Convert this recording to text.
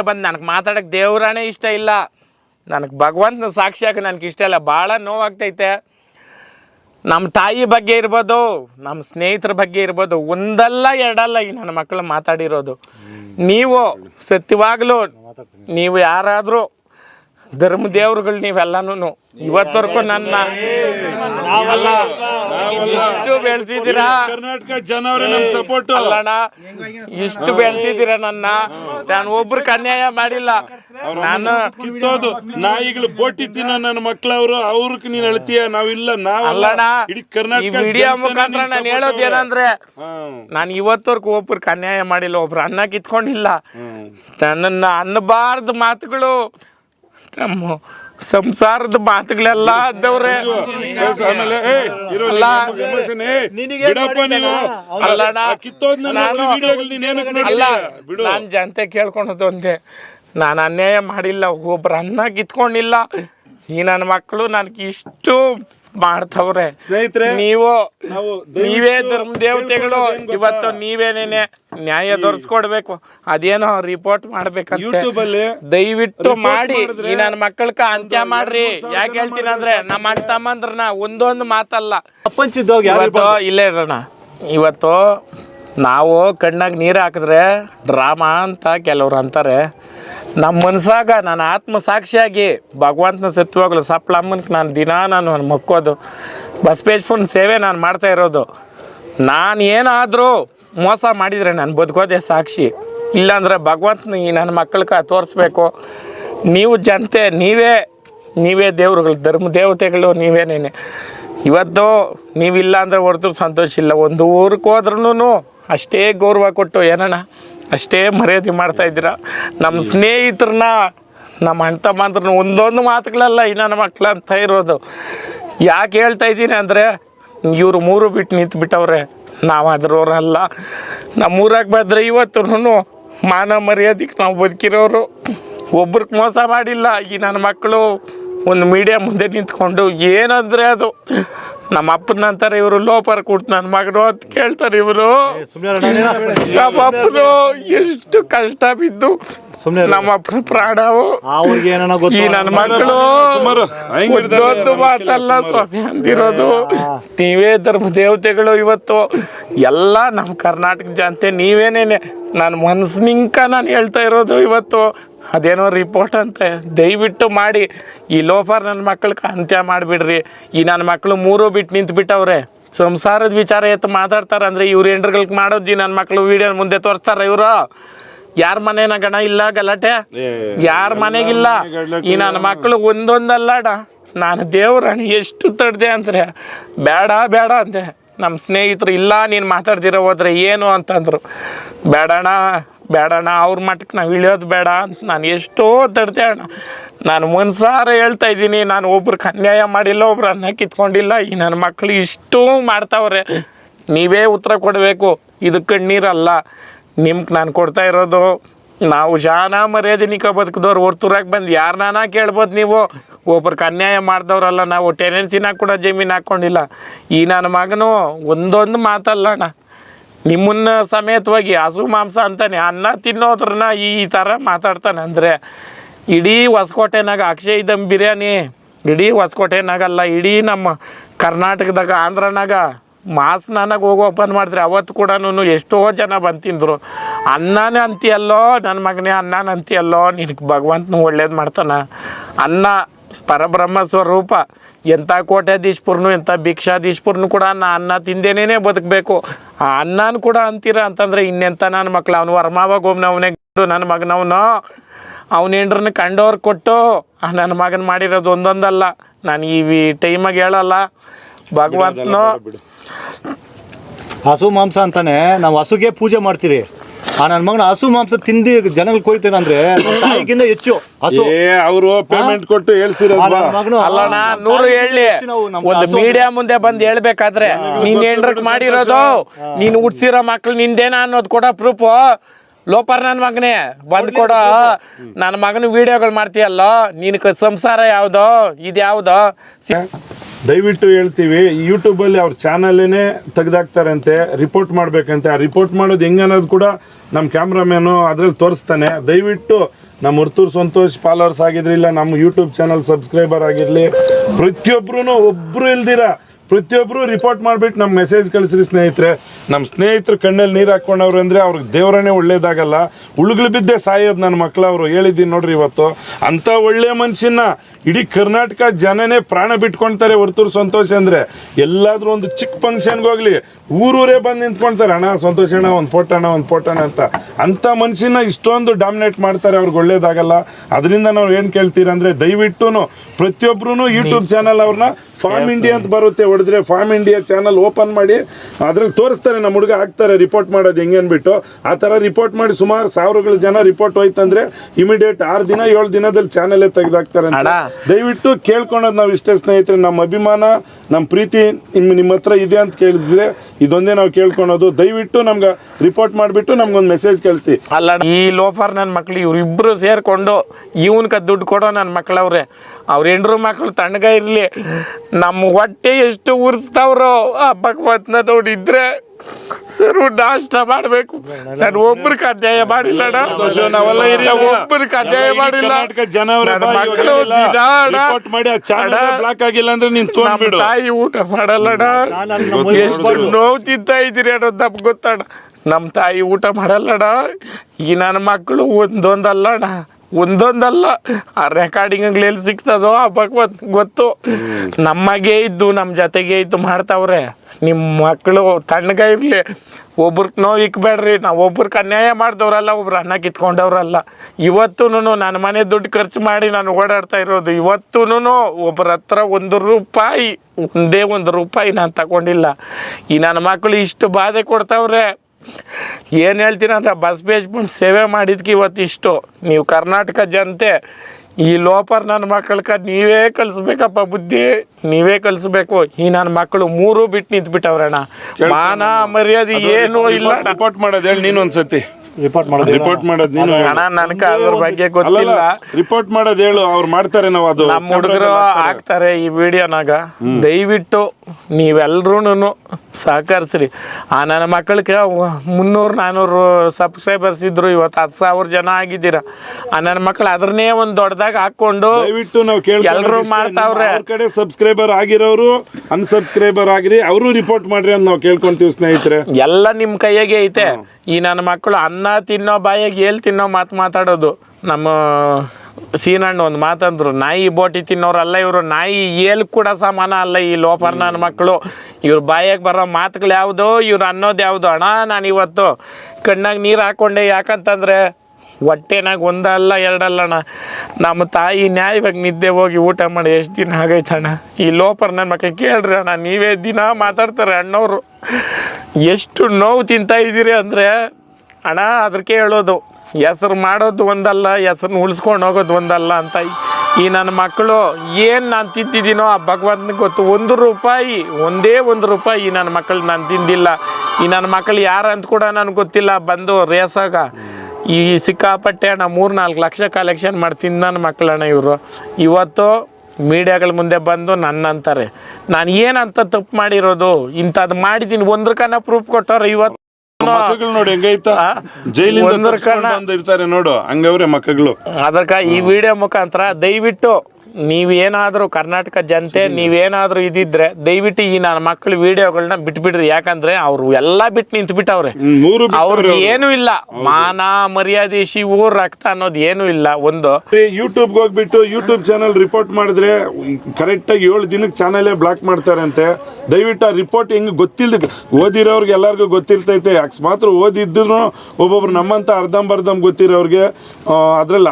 ಬಂದು ನನಗೆ ಮಾತಾಡಕ್ಕೆ ದೇವ್ರಾನೇ ಇಷ್ಟ ಇಲ್ಲ. ನನಗೆ ಭಗವಂತನ ಹಾಕಿ ನನಗೆ ಇಷ್ಟ ಇಲ್ಲ. ಭಾಳ ನೋವಾಗ್ತೈತೆ. ನಮ್ಮ ತಾಯಿ ಬಗ್ಗೆ ಇರ್ಬೋದು ನಮ್ಮ ಸ್ನೇಹಿತರ ಬಗ್ಗೆ ಇರ್ಬೋದು ಒಂದಲ್ಲ ಎರಡಲ್ಲ ಈ ನನ್ನ ಮಕ್ಕಳು ಮಾತಾಡಿರೋದು. ನೀವು ಸತ್ಯವಾಗ್ಲೂ ನೀವು ಯಾರಾದರೂ ಧರ್ಮ ದೇವ್ರುಗಳು ನೀವೆಲ್ಲನೂ ಇವತ್ತವರೆಗೂ ನನ್ನ ನಾವಲ್ಲ? ಇಷ್ಟು ಬೆಳೆಸಿದ್ದೀರಾ? ಕರ್ನಾಟಕ ಜನವರಿ ನಮ್ ಸಪೋರ್ಟ್. ಅಲ್ಲಣ್ಣ ಇಷ್ಟು ಬೆಳ್ಸಿದಿರ ನನ್ನ? ನಾನು ಒಬ್ರಿಗೆ ಅನ್ಯಾಯ ಮಾಡಿಲ್ಲ. ನಾನು ಕಿತ್ತೋದು. ನಾಯಿಗಳು ಬೋಟಿ ತಿನ್ನ ನನ್ನ ಮಕ್ಳವ್ರು ಅವ್ರಕ್ ನೀನ್ ಹೇಳ್ತೀಯ ನಾವಿಲ್ಲ ನಾವು ಅಲ್ಲಣ್ಣ ಇಡೀ ಈ ಕರ್ನಾಟಕ ವಿಡಿಯೋ ಮುಖಾಂತರ ನಿನ್ ಹೇಳೋದು ಏನಂದ್ರೆ ನಾನು ಇವತ್ತವರೆಗೂ ಒಬ್ರಿಗೆ ಅನ್ಯಾಯ ಮಾಡಿಲ್ಲ. ಒಬ್ರು ಅನ್ನ ಕಿತ್ಕೊಂಡಿಲ್ಲ. ನನ್ನ ನನ್ನನ್ನು ಅನ್ನಬಾರ್ದು ಮಾತುಗಳು. ನಮ್ಮ ಸಂಸಾರದ ಮಾತುಗಳೆಲ್ಲ ಅದ್ದವ್ರೆ ನಾನ್ ಆಮೇಲೆ ಏ, ಇರೋ ಅಲ್ಲ. ನಿನ್ನ emotion, ಏ, ಬಿಡಪ್ಪ ನೀವು. ಅಲ್ಲಣ್ಣ ಆ ಕಿತ್ತೋದ್ನ ನಾನು ವಿಡಿಯೋಗಳು ನೀನ್ ಏನಕ್ಕೆ ಅಲ್ಲ ನೋಡ್ತೀಯ? ಬಿಡು. ನಾನು ಜನತೆ ಕೇಳ್ಕೊಳೋದು ಒಂದೇ. ನಾನು ಅನ್ಯಾಯ ಮಾಡಿಲ್ಲ ಒಬ್ರು ಅನ್ನ ಕಿತ್ಕೊಂಡಿಲ್ಲ. ಈ ನನ್ನ ಮಕ್ಕಳು ನನಗೆ ಇಷ್ಟು ಮಾಡ್ತವ್ರೆ. ಸ್ನೇಹಿತರೆ ನೀವು ನಾವು ಧರ್ಮ ದೇವತೆಗಳು ಇವತ್ತು ನೀವೇನೇನೆ ನ್ಯಾಯ ದೊರಸ್ಕೊಡ್ಬೇಕು ಅದೇನೋ ರಿಪೋರ್ಟ್ ಮಾಡ್ಬೇಕಂತ. ದಯವಿಟ್ಟು ಮಾಡಿ. ನನ್ನ ಮಕ್ಕಳಕ ಅಂತ್ಯ ಮಾಡ್ರಿ. ಯಾಕೆ ಹೇಳ್ತೀನಿ ಅಂದ್ರೆ ನಮ್ಮ ಅಣ್ಣ ತಮ್ಮಂದ್ರನ ಒಂದೊಂದು ಮಾತಲ್ಲ. ಇವತ್ತು ಇಲ್ಲೇ ಇರೋಣ. ಇವತ್ತು ನಾವು ಕಣ್ಣಾಗ ನೀರು ಹಾಕಿದ್ರೆ ಡ್ರಾಮಾ ಅಂತ ಕೆಲವ್ರು ಅಂತಾರೆ. ನಮ್ಮ ಮನಸ್ಸಾಗ ನಾನು ಆತ್ಮ ಸಾಕ್ಷಿಯಾಗಿ ಭಗವಂತನ ಸಪ್ಳ ಅಮ್ಮನಕ್ಕೆ ನಾನು ದಿನ ನಾನು ಮಕ್ಕೋದು. ಬಸವೇಶ್ವರನ ಸೇವೆ ನಾನು ಮಾಡ್ತಾ ಇರೋದು. ನಾನು ಏನಾದರೂ ಮೋಸ ಮಾಡಿದರೆ ನಾನು ಬದುಕೋದೆ ಸಾಕ್ಷಿ. ಇಲ್ಲಾಂದ್ರೆ ಭಗವಂತನ ಈ ನನ್ನ ಮಕ್ಕಳಿಗೆ ತೋರಿಸ್ಬೇಕು. ನೀವು ಜನತೆ, ನೀವೇ ನೀವೇ ದೇವ್ರುಗಳು, ಧರ್ಮ ದೇವತೆಗಳು ನೀವೇನೇನೆ ಇವತ್ತು ನೀವಿಲ್ಲ ಅಂದರೆ ಹೊರತು ಸಂತೋಷ ಇಲ್ಲ. ಒಂದು ಊರಿಗೆ ಹೋದ್ರೂ ಅಷ್ಟೇ ಗೌರವ ಕೊಟ್ಟು ಏನಣ್ಣ? ಅಷ್ಟೇ ಮರ್ಯಾದೆ ಮಾಡ್ತಾ ಇದ್ದೀರಾ? ನಮ್ಮ ಸ್ನೇಹಿತರನ್ನ ನಮ್ಮ ಅಣ್ಣ ತಮ್ಮಂದ್ರೂ ಒಂದೊಂದು ಮಾತುಗಳಲ್ಲ ಈ ನನ್ನ ಮಕ್ಳು ಅಂತ ಇರೋದು. ಯಾಕೆ ಹೇಳ್ತಾ ಇದ್ದೀನಿ ಅಂದರೆ, ಇವರು ಮೂರು ಬಿಟ್ಟು ನಿಂತು ಬಿಟ್ಟವ್ರೆ ನಾವು ಅದ್ರವ್ರಲ್ಲ ನಮ್ಮೂರಾಗ ಬಂದರೆ ಇವತ್ತು ಮಾನ ಮರ್ಯಾದಕ್ಕೆ ನಾವು ಬದುಕಿರೋರು. ಒಬ್ರಿಗೆ ಮೋಸ ಮಾಡಿಲ್ಲ. ಈ ನನ್ನ ಮಕ್ಕಳು ಒಂದು ಮೀಡಿಯಾ ಮುಂದೆ ನಿಂತ್ಕೊಂಡು ಏನಂದರೆ ಅದು? ನಮ್ಮ ಅಪ್ಪನ ಅಂತಾರೆ ಇವರು ಲೋಪರ್ ಕೊಟ್ಟು ನನ್ನ ಮಗನು ಅಂತ ಕೇಳ್ತಾರೆ ಇವರು. ನಮ್ಮ ಅಪ್ಪನು ಎಷ್ಟು ಕಷ್ಟ ಬಿದ್ದು ಸುಮ್ನೆ ನಮ್ಮ ಅಪ್ಪನ ಪ್ರಾಣವು ಅವ್ರಿಗೆ ಏನೋ ಗೊತ್ತು ಈ ನನ್ನ ಮಕ್ಕಳು ಸುಮಾರು ನಮ್ಮ ಮಾತಲ್ಲ ಸ್ವಾಮಿ ಅಂದಿರೋದು. ನೀವೇ ಧರ್ಮ ದೇವತೆಗಳು ಇವತ್ತು. ಎಲ್ಲ ನಮ್ಮ ಕರ್ನಾಟಕ ಜನತೆ ನೀವೇನೇನೆ ನನ್ನ ಮನಸ್ಸಿನಿಂಕ ನಾನು ಹೇಳ್ತಾ ಇರೋದು ಇವತ್ತು. ಅದೇನೋ ರಿಪೋರ್ಟ್ ಅಂತೆ. ದಯವಿಟ್ಟು ಮಾಡಿ. ಈ ಲೋಫರ್ ನನ್ನ ಮಕ್ಕಳಿಗೆ ಅಂತ್ಯ ಮಾಡಿಬಿಡ್ರಿ. ಈ ನನ್ನ ಮಕ್ಕಳು ಮೂರು ಬಿಟ್ಟು ನಿಂತು ಬಿಟ್ಟವ್ರೆ. ಸಂಸಾರದ ವಿಚಾರ ಎತ್ತು ಮಾತಾಡ್ತಾರೆ ಅಂದರೆ ಇವ್ರು ಹೆಂಡ್ರುಗಳಿಗೆ ಮಾಡೋದು ಈ ನನ್ನ ಮಕ್ಕಳು ವಿಡಿಯೋ ಮುಂದೆ ತೋರಿಸ್ತಾರ ಇವರು. ಯಾರ ಮನೆನ ಗಣ ಇಲ್ಲ ಗಲಾಟೆ? ಯಾರ ಮನೆಗಿಲ್ಲ? ಈ ನನ್ನ ಮಕ್ಕಳು ಒಂದೊಂದಲ್ಲ ಅಣ್ಣ ನಾನು ದೇವ್ರಣ್ಣ ಎಷ್ಟು ತಡ್ದೆ ಅಂದ್ರೆ. ಬೇಡ ಬೇಡ ಅಂದೆ. ನಮ್ಮ ಸ್ನೇಹಿತರು ಇಲ್ಲ ನೀನು ಮಾತಾಡ್ದಿರ ಹೋದ್ರೆ ಏನು ಅಂತಂದ್ರು. ಬೇಡಣ ಬೇಡಣ ಅವ್ರ ಮಟ್ಟಕ್ಕೆ ನಾವು ಇಳಿಯೋದು ಬೇಡ ಅಂತ ನಾನು ಎಷ್ಟೋ ತಡ್ದೆ ಅಣ್ಣ. ನಾನು ಮನ್ಸಾರ ಹೇಳ್ತಾ ಇದ್ದೀನಿ ನಾನು ಒಬ್ರಿಗೆ ಅನ್ಯಾಯ ಮಾಡಿಲ್ಲ ಒಬ್ರು ಅನ್ನ ಕಿತ್ಕೊಂಡಿಲ್ಲ. ಈ ನನ್ನ ಮಕ್ಕಳು ಇಷ್ಟು ಮಾಡ್ತಾವ್ರೆ. ನೀವೇ ಉತ್ತರ ಕೊಡಬೇಕು. ಇದು ಕಣ್ಣೀರಲ್ಲ. ನಿಮ್ಗೆ ನಾನು ಕೊಡ್ತಾ ಇರೋದು, ನಾವು ಜಾನ ಮರ್ಯಾದೆ ನಿಕ ಬದುಕಿದವ್ರು ಹೊರ್ತೂರಾಗ ಬಂದು ಯಾರನ್ನ ಕೇಳ್ಬೋದು ನೀವು? ಒಬ್ರಿಗೆ ಅನ್ಯಾಯ ಮಾಡ್ದವ್ರಲ್ಲ, ನಾವು ಟೆನೆನ್ಸಿನ ಕೂಡ ಜಮೀನು ಹಾಕ್ಕೊಂಡಿಲ್ಲ ಈ ನನ್ನ ಮಗನು ಒಂದೊಂದು ಮಾತಲ್ಲ ಅಣ್ಣ. ನಿಮ್ಮನ್ನ ಸಮೇತವಾಗಿ ಹಸು ಮಾಂಸ ಅಂತಾನೆ ಅನ್ನ ತಿನ್ನೋದ್ರನ್ನ ಈ ಥರ ಮಾತಾಡ್ತಾನೆ. ಅಂದರೆ ಇಡೀ ಹೊಸಕೋಟೆನಾಗ ಅಕ್ಷಯ್ ದಮ್ ಬಿರಿಯಾನಿ, ಇಡೀ ಹೊಸಕೋಟೆನಾಗಲ್ಲ, ಇಡೀ ನಮ್ಮ ಕರ್ನಾಟಕದಾಗ, ಆಂಧ್ರನಾಗ ಮಾಸ್ ನನಗೆ ಹೋಗಿ ಓಪನ್ ಮಾಡಿದ್ರೆ ಅವತ್ತು ಕೂಡ ಎಷ್ಟೋ ಜನ ಬಂದು ತಿಂದರು ಅಂತಿಯಲ್ಲೋ ಅಂತೀಯಲ್ಲೋ ನನ್ನ ಮಗನೇ ಅನ್ನನ ಅಂತೀಯಲ್ಲೋ, ನಿನಗೆ ಭಗವಂತನ ಒಳ್ಳೇದು ಮಾಡ್ತಾನ. ಅನ್ನ ಪರಬ್ರಹ್ಮ ಸ್ವರೂಪ ಎಂಥ ಕೋಟ್ಯಾಧೀಶ್ಪುರ್ನು ಎಂಥ ಭಿಕ್ಷಾಧೀಶ್ಪುರ್ನು ಕೂಡ ನಾ ಅನ್ನ ತಿಂದೇನೇ ಬದುಕಬೇಕು. ಆ ಅನ್ನನ ಕೂಡ ಅಂತೀರ ಅಂತಂದ್ರೆ ಇನ್ನೆಂಥ ನನ್ನ ಮಕ್ಳು? ಅವನು ವರ್ಮಾವಾಗ ಒಮ್ಮೆ ಅವನೇ ನನ್ನ ಮಗನವನು. ಅವನ ಹೆಂಡ್ರನ್ನ ಕಂಡವ್ರು ಕೊಟ್ಟು ನನ್ನ ಮಗನ ಮಾಡಿರೋದು ಒಂದೊಂದಲ್ಲ. ನಾನು ಈ ಟೈಮಾಗ ಹೇಳಲ್ಲ. ಭಗವಂತನು ಹಸು ಮಾಂಸ ಅಂತಾನೆ ನಾವು ಹಸುಗೆ ಪೂಜೆ ಮಾಡ್ತೀರಿ. ಆ ನನ್ನ ಮಗನ ಹಸು ಮಾಂಸ ತಿಂದು ಜನಗಳು ಕೊಯ್ತೇನೆ ಅಂದ್ರೆ ತಾಯಿಗಿಂತ ಹೆಚ್ಚು ಹಸು. ಏ ಅವರು ಪೇಮೆಂಟ್ ಕೊಟ್ಟು ಆ ಹೇಳ್ಸಿರೋದು ಮಗನು ಅಲ್ಲಣ್ಣ ನೂರು ಹೇಳಿ ಒಂದು ಮೀಡಿಯಾ ಮುಂದೆ ಬಂದು ಹೇಳ್ಬೇಕಾದ್ರೆ ನೀನ್ ಏನ್ರಕ್ ಮಾಡಿರೋದು? ನೀನ್ ಹುಡ್ಸಿರೋ ಮಕ್ಳು ನಿಂದೇನ ಅನ್ನೋದು ಕೂಡ ಪ್ರೂಫ್ ಲೋಪರ್ ನನ್ ಮಗನೇ ಬಂದ್ ಕೊಡೋ. ನನ್ನ ಮಗನ ವಿಡಿಯೋಗಳು ಮಾಡ್ತೀಯಲ್ಲೋ? ನಿನ್ ಕ- ಸಂಸಾರ ಯಾವ್ದೋ? ಇದ್ಯಾವ್ದೋ? ಸಿ- ದಯವಿಟ್ಟು ಹೇಳ್ತೀವಿ ಯೂಟ್ಯೂಬಲ್ಲಿ ಅವ್ರ ಚಾನಲ್ಲೇ ತೆಗ್ದಾಕ್ತಾರಂತೆ ರಿಪೋರ್ಟ್ ಮಾಡಬೇಕಂತೆ, ಆ ರಿಪೋರ್ಟ್ ಮಾಡೋದು ಹೆಂಗೆ ಅನ್ನೋದು ಕೂಡ ನಮ್ಮ ಕ್ಯಾಮ್ರಾಮ್ಯಾನು ಅದ್ರಲ್ಲಿ ತೋರಿಸ್ತಾನೆ. ದಯವಿಟ್ಟು ನಮ್ಮ ಹುರ್ತೂರು ಸಂತೋಷ್ ಫಾಲೋವರ್ಸ್ ಆಗಿದ್ರಿ ಇಲ್ಲ ನಮ್ಮ ಯೂಟ್ಯೂಬ್ ಚಾನಲ್ ಸಬ್ಸ್ಕ್ರೈಬರ್ ಆಗಿರಲಿ ಪ್ರತಿಯೊಬ್ಬರೂ ಒಬ್ಬರು ಇಲ್ದಿರ ಪ್ರತಿಯೊಬ್ರು ರಿಪೋರ್ಟ್ ಮಾಡ್ಬಿಟ್ಟು ನಮ್ಮ ಮೆಸೇಜ್ ಕಳಿಸ್ರಿ ಸ್ನೇಹಿತರೆ. ನಮ್ಮ ಸ್ನೇಹಿತರು ಕಣ್ಣಲ್ಲಿ ನೀರು ಹಾಕೊಂಡವ್ರು ಅಂದ್ರೆ ಅವ್ರಿಗೆ ದೇವರನ್ನೇ ಒಳ್ಳೇದಾಗಲ್ಲ. ಉಳುಗಳು ಬಿದ್ದೆ ಸಾಯೋದು ನನ್ನ ಮಕ್ಳವ್ರು. ಹೇಳಿದ್ದೀನಿ ನೋಡ್ರಿ ಇವತ್ತು. ಅಂತ ಒಳ್ಳೆ ಮನುಷ್ಯನ ಇಡೀ ಕರ್ನಾಟಕ ಜನನೇ ಪ್ರಾಣ ಬಿಟ್ಕೊಳ್ತಾರೆ ಹೊರತೂರು ಸಂತೋಷ ಅಂದ್ರೆ. ಎಲ್ಲಾದರೂ ಒಂದು ಚಿಕ್ಕ ಫಂಕ್ಷನ್ಗೆ ಹೋಗ್ಲಿ. ಊರೂರೇ ಬಂದು ನಿಂತ್ಕೊಳ್ತಾರೆ. ಅಣ್ಣ, ಸಂತೋಷ ಅಣ್ಣ, ಒಂದು ಅಣ್ಣ, ಒಂದು ಫೋಟೋ ಅಣ್ಣ ಅಂತ. ಅಂತ ಮನುಷ್ಯನ ಇಷ್ಟೊಂದು ಡಾಮಿನೇಟ್ ಮಾಡ್ತಾರೆ. ಅವ್ರಿಗೆ ಒಳ್ಳೇದಾಗಲ್ಲ. ಅದರಿಂದ ನಾವು ಏನು ಕೇಳ್ತೀರಂದರೆ ದಯವಿಟ್ಟು ಪ್ರತಿಯೊಬ್ಬರೂ ಯೂಟ್ಯೂಬ್ ಚಾನಲ್ ಅವ್ರನ್ನ ಫಾರ್ಮ್ ಇಂಡಿಯಾ ಅಂತ ಬರುತ್ತೆ ಹೊಡೆದ್ರೆ ಫಾರ್ಮ್ ಇಂಡಿಯಾ ಚಾನಲ್ ಓಪನ್ ಮಾಡಿ ಅದ್ರಲ್ಲಿ ತೋರಿಸ್ತಾರೆ ನಮ್ಮ ಹುಡುಗ ಹಾಕ್ತಾರೆ ರಿಪೋರ್ಟ್ ಮಾಡೋದು ಹೆಂಗೆ ಅಂದ್ಬಿಟ್ಟು. ಆ ಥರ ರಿಪೋರ್ಟ್ ಮಾಡಿ ಸುಮಾರು ಸಾವಿರಗಳ ಜನ ರಿಪೋರ್ಟ್ ಹೋಯ್ತಂದ್ರೆ ಇಮಿಡಿಯೇಟ್ ಆರು ದಿನ ಏಳು ದಿನದಲ್ಲಿ ಚಾನಲೇ ತೆಗೆದಾಕ್ತಾರೆ ಅಂತ. ದಯವಿಟ್ಟು ಕೇಳ್ಕೊಳೋದು ನಾವು ಇಷ್ಟೇ ಸ್ನೇಹಿತರೆ ನಮ್ಮ ಅಭಿಮಾನ ನಮ್ಮ ಪ್ರೀತಿ ನಿಮ್ಮ ನಿಮ್ಮ ಹತ್ರ ಇದೆ ಅಂತ ಕೇಳಿದ್ರೆ ಇದೊಂದೇ ನಾವು ಕೇಳ್ಕೊಳೋದು. ದಯವಿಟ್ಟು ನಮ್ಗೆ ರಿಪೋರ್ಟ್ ಮಾಡಿಬಿಟ್ಟು ನಮ್ಗೊಂದು ಮೆಸೇಜ್ ಕಳಿಸಿ. ಅಲ್ಲ, ಈ ಲೋಫರ್ ನನ್ನ ಮಕ್ಳು ಇವರಿಬ್ರು ಸೇರಿಕೊಂಡು ಇವನ್ಕ ದುಡ್ಡು ಕೊಡೋ ನನ್ನ ಮಕ್ಳವ್ರೆ. ಅವ್ರ ಹೆಂಡ್ರು ಮಕ್ಳು ತಣ್ಣಗ ಇರಲಿ. ನಮ್ಮ ಹೊಟ್ಟೆ ಎಷ್ಟು ಉರ್ಸ್ತಾವ್ರೋ ಆ ಭಗವತ್ನ ನೋಡಿದ್ರೆ. ಸರು ನಾಷ್ಟ ಮಾಡಬೇಕು. ನಾನು ಒಬ್ರು ಅನ್ಯಾಯ ಮಾಡಿಲ್ಲ. ಒಬ್ರಿಗೆ ಅನ್ಯಾಯ ಮಾಡಿಲ್ಲ ಮಕ್ಕಳು ಬ್ಲಾಕ್ ಆಗಿಲ್ಲ ಅಂದ್ರೆ ನೀನ್ ತೊಗೊಂಡ್ಬಿಡು ತಾಯಿ ಊಟ ನಮ್ಮ ಎಷ್ಟು ನೋವು ತಿಂತಾ ಇದ್ದೀರಿ ಅನ್ನೋದು ನಮ್ಗೆ ಗೊತ್ತಣ್ಣ. ನಮ್ಮ ತಾಯಿ ಊಟ ಮಾಡಲ್ಲಡ ಈ ನನ್ನ ಮಕ್ಕಳು ಒಂದೊಂದಲ್ಲ ಅಣ್ಣ ಒಂದೊಂದಲ್ಲ. ಆ ರೆಕಾರ್ಡಿಂಗ್ ಎಲ್ಲಿ ಸಿಗ್ತದೋ ಆ ಭಗವತ್ ಗೊತ್ತು. ನಮಗೆ ಇದ್ದು ನಮ್ಮ ಜೊತೆಗೆ ಇದ್ದು ಮಾಡ್ತಾವ್ರೆ. ನಿಮ್ಮ ಮಕ್ಕಳು ತಣ್ಣಗ ಇರಲಿ. ಒಬ್ರಿಗೆ ನೋವು ಇಕ್ಬೇಡ್ರಿ. ನಾವು ಒಬ್ರಿಗೆ ಅನ್ಯಾಯ ಮಾಡಿದವ್ರಲ್ಲ, ಒಬ್ರು ಅನ್ನ ಕಿತ್ಕೊಂಡವ್ರಲ್ಲ. ಇವತ್ತೂನು ನನ್ನ ಮನೆ ದುಡ್ಡು ಖರ್ಚು ಮಾಡಿ ನಾನು ಓಡಾಡ್ತಾ ಇರೋದು. ಇವತ್ತೂನು ಒಬ್ಬರ ಹತ್ರ ಒಂದು ರೂಪಾಯಿ, ಒಂದೇ ಒಂದು ರೂಪಾಯಿ ನಾನು ತಗೊಂಡಿಲ್ಲ. ಈ ನನ್ನ ಮಕ್ಕಳು ಇಷ್ಟು ಬಾಧೆ ಕೊಡ್ತಾವ್ರೆ. ಏನು ಹೇಳ್ತೀನಿ ಅಂದ್ರೆ ಬಸವೇಶ್ವರನ ಸೇವೆ ಮಾಡಿದ್ಕೆ ಇವತ್ತು ಇಷ್ಟು. ನೀವು ಕರ್ನಾಟಕ ಜನತೆ ಈ ಲೋಪರ್ ನನ್ನ ಮಕ್ಕಳಕ ನೀವೇ ಕಲಿಸ್ಬೇಕಪ್ಪ ಬುದ್ಧಿ. ನೀವೇ ಕಲಿಸ್ಬೇಕು. ಈ ನನ್ನ ಮಕ್ಕಳು ಮೂರು ಬಿಟ್ಟು ನಿಂತ್ಬಿಟ್ಟವ್ರಣ್ಣ. ಮಾನ ಮರ್ಯಾದೆ ಏನು ಇಲ್ಲ. ರಿಪೋರ್ಟ್ ಮಾಡೋದು ಹೇಳಿ ನೀನು ಒಂದ್ಸತಿ. ರಿಪೋರ್ಟ್ ಮಾಡೋದು ರಿಪೋರ್ಟ್ ಮಾಡೋದು ನೀನು ಅಣ್ಣ ನನಗೆ ಅದ್ರ ಬಗ್ಗೆ ಗೊತ್ತಿಲ್ಲ. ರಿಪೋರ್ಟ್ ಮಾಡೋದು ಹೇಳು. ಅವ್ರು ಮಾಡ್ತಾರೆ ನಾವು ಅದು. ನಮ್ಮ ಹುಡುಗರು ಹಾಕ್ತಾರೆ ಈ ವಿಡಿಯೋನಾಗ ದಯವಿಟ್ಟು ನೀವೆಲ್ರೂ ಸಹಕರಿಸ್ರಿ. ಆ ನನ್ನ ಮಕ್ಕಳಿಗೆ ಮುನ್ನೂರು ನಾನ್ನೂರು ಸಬ್ಸ್ಕ್ರೈಬರ್ಸ್ ಇದ್ರು ಇವತ್ತು ಹತ್ತು ಸಾವಿರ ಜನ ಆಗಿದ್ದೀರ. ಆ ನನ್ನ ಮಕ್ಕಳು ಅದನ್ನೇ ಒಂದು ದೊಡ್ಡದಾಗ ಹಾಕೊಂಡು ದಯವಿಟ್ಟು ನಾವು ಕೇಳಿ ಎಲ್ಲರೂ ಮಾಡ್ತಾವ್ರೆ. ಅವ್ರ ಕಡೆ ಸಬ್ಸ್ಕ್ರೈಬರ್ ಆಗಿರೋರು ಅನ್ಸಬ್ಸ್ಕ್ರೈಬರ್ ಆಗಿರಿ ಅವರು ರಿಪೋರ್ಟ್ ಮಾಡ್ರಿ ಅಂತ ನಾವು ಕೇಳ್ಕೊಂತೀವಿ ಸ್ನೇಹಿತರೆ. ಎಲ್ಲ ನಿಮ್ಮ ಕೈಯಾಗೆ ಐತೆ. ಈ ನನ್ನ ಮಕ್ಕಳು ಅನ್ನ ತಿನ್ನೋ ಬಾಯಿಗೆ ಏಲ್ ತಿನ್ನೋ ಮಾತು ಮಾತಾಡೋದು. ನಮ್ಮ ಸೀನಣ್ಣ ಒಂದು ಮಾತಂದ್ರು, ನಾಯಿ ಬೋಟಿ ತಿನ್ನೋರಲ್ಲ ಇವರು, ನಾಯಿ ಏಲ್ ಕೂಡ ಸಮಾನ ಅಲ್ಲ ಈ ಲೋಪರ್ ನನ್ನ ಮಕ್ಕಳು ಇವ್ರ ಬಾಯಾಗ ಬರೋ ಮಾತುಗಳು ಯಾವುದು, ಇವ್ರು ಅನ್ನೋದು ಯಾವುದು. ಅಣ್ಣ, ನಾನು ಇವತ್ತು ಕಣ್ಣಾಗ ನೀರು ಹಾಕೊಂಡೆ, ಯಾಕಂತಂದ್ರೆ ಹೊಟ್ಟೆನಾಗ ಒಂದಲ್ಲ ಎರಡಲ್ಲ ಅಣ್ಣ. ನಮ್ಮ ತಾಯಿ ನ್ಯಾಯವಾಗಿ ನಿದ್ದೆ ಹೋಗಿ ಊಟ ಮಾಡಿ ಎಷ್ಟು ದಿನ ಆಗೈತಣ್ಣ ಈ ಲೋಪರ್ ನನ್ನ ಮಕ್ಕಳು ಕೇಳ್ರಿ ಅಣ್ಣ, ನೀವೇ ದಿನ ಮಾತಾಡ್ತಾರೆ ಅಣ್ಣವರು. ಎಷ್ಟು ನೋವು ತಿಂತಾ ಇದ್ದೀರಿ ಅಂದರೆ, ಅಣ್ಣ ಅದಕ್ಕೆ ಹೇಳೋದು ಹೆಸ್ರು ಮಾಡೋದು ಒಂದಲ್ಲ ಹೆಸ್ರನ್ನ ಉಳಿಸ್ಕೊಂಡು ಹೋಗೋದು ಒಂದಲ್ಲ ಅಂತ. ಈ ನನ್ನ ಮಕ್ಕಳು ಏನು ನಾನು ತಿಂತಿದ್ದೀನೋ ಆ ಭಗವಂತನಿಗೆ ಗೊತ್ತು. ಒಂದು ರೂಪಾಯಿ, ಒಂದೇ ಒಂದು ರೂಪಾಯಿ ಈ ನನ್ನ ಮಕ್ಕಳು ನಾನು ತಿಂದಿಲ್ಲ. ಈ ನನ್ನ ಮಕ್ಕಳು ಯಾರು ಅಂತ ಕೂಡ ನನಗೆ ಗೊತ್ತಿಲ್ಲ. ಬಂದು ರೇಸಾಗ ಈ ಸಿಕ್ಕಾಪಟ್ಟೆ ಅಣ್ಣ ಮೂರು ನಾಲ್ಕು ಲಕ್ಷ ಕಲೆಕ್ಷನ್ ಮಾಡಿ ತಿಂದ ನನ್ನ ಮಕ್ಕಳಣ್ಣ ಇವರು. ಇವತ್ತು ಮೀಡಿಯಾಗಳ ಮುಂದೆ ಬಂದು ನನ್ನ ಅಂತಾರೆ ನಾನು ಏನಂತ ತಪ್ಪು ಮಾಡಿರೋದು? ಇಂಥದ್ದು ಮಾಡಿದ್ದೀನಿ ಒಂದ್ರ ಪ್ರೂಫ್ ಕೊಟ್ಟವ್ರೆ ಇವತ್ತು. ಮಕ್ಕಳು ನೋಡಿ ಹೆಂಗೈತಾ ಜೈಲಿಂದ ಇರ್ತಾರೆ ತಪ್ಸ್ಕೊಂಡ್ ಬಂದಿರ್ತಾರೆ ನೋಡು ಹಂಗವ್ರೆ ಮಕ್ಕಳು. ಅದಕ್ಕ ಈ ವಿಡಿಯೋ ಮುಖಾಂತರ ದಯವಿಟ್ಟು ನೀವೇನಾದರೂ ಕರ್ನಾಟಕ ಜನತೆ ನೀವೇನಾದರೂ ಇದಿದ್ರೆ ದಯವಿಟ್ಟು ಈ ನನ್ನ ಮಕ್ಕಳು ವಿಡಿಯೋಗಳನ್ನ ಬಿಟ್ಬಿಡ್ರಿ. ಯಾಕಂದ್ರೆ ಅವ್ರು ಎಲ್ಲಾ ಬಿಟ್ಟು ನಿಂತ್ಬಿಟ್ಟವ್ರೆ. ಬಿಟ್ಟವ್ರೆ ಅವ್ರಿಗೆ ಏನು ಇಲ್ಲ. ಮಾನ ಮರ್ಯಾದೆ ಶಿವು ರಕ್ತ ಅನ್ನೋದು ಏನು ಇಲ್ಲ. ಒಂದು ಯೂಟ್ಯೂಬ್ ಹೋಗ್ಬಿಟ್ಟು ಯೂಟ್ಯೂಬ್ ಚಾನಲ್ ರಿಪೋರ್ಟ್ ಮಾಡಿದ್ರೆ ಕರೆಕ್ಟ್ ಆಗಿ ಏಳು ದಿನಕ್ಕೆ ಚಾನಲೇ ಬ್ಲಾಕ್ ಮಾಡ್ತಾರಂತೆ. ದಯವಿಟ್ಟು ಆ ರಿಪೋರ್ಟ್ ಹೆಂಗೆ ಗೊತ್ತಿಲ್ದ ಓದಿರೋರ್ಗೆ ಎಲ್ಲರಿಗೂ ಗೊತ್ತಿರ್ತೈತೆ. ಅಕಸ್ಮಾತ್ ಓದಿದ್ರು ಒಬ್ಬೊಬ್ರು ನಮ್ಮಂತ ಅರ್ಧಂಬರ್ಧಂ ಗೊತ್ತಿರೋರ್ಗೆ ಅದ್ರಲ್ಲಿ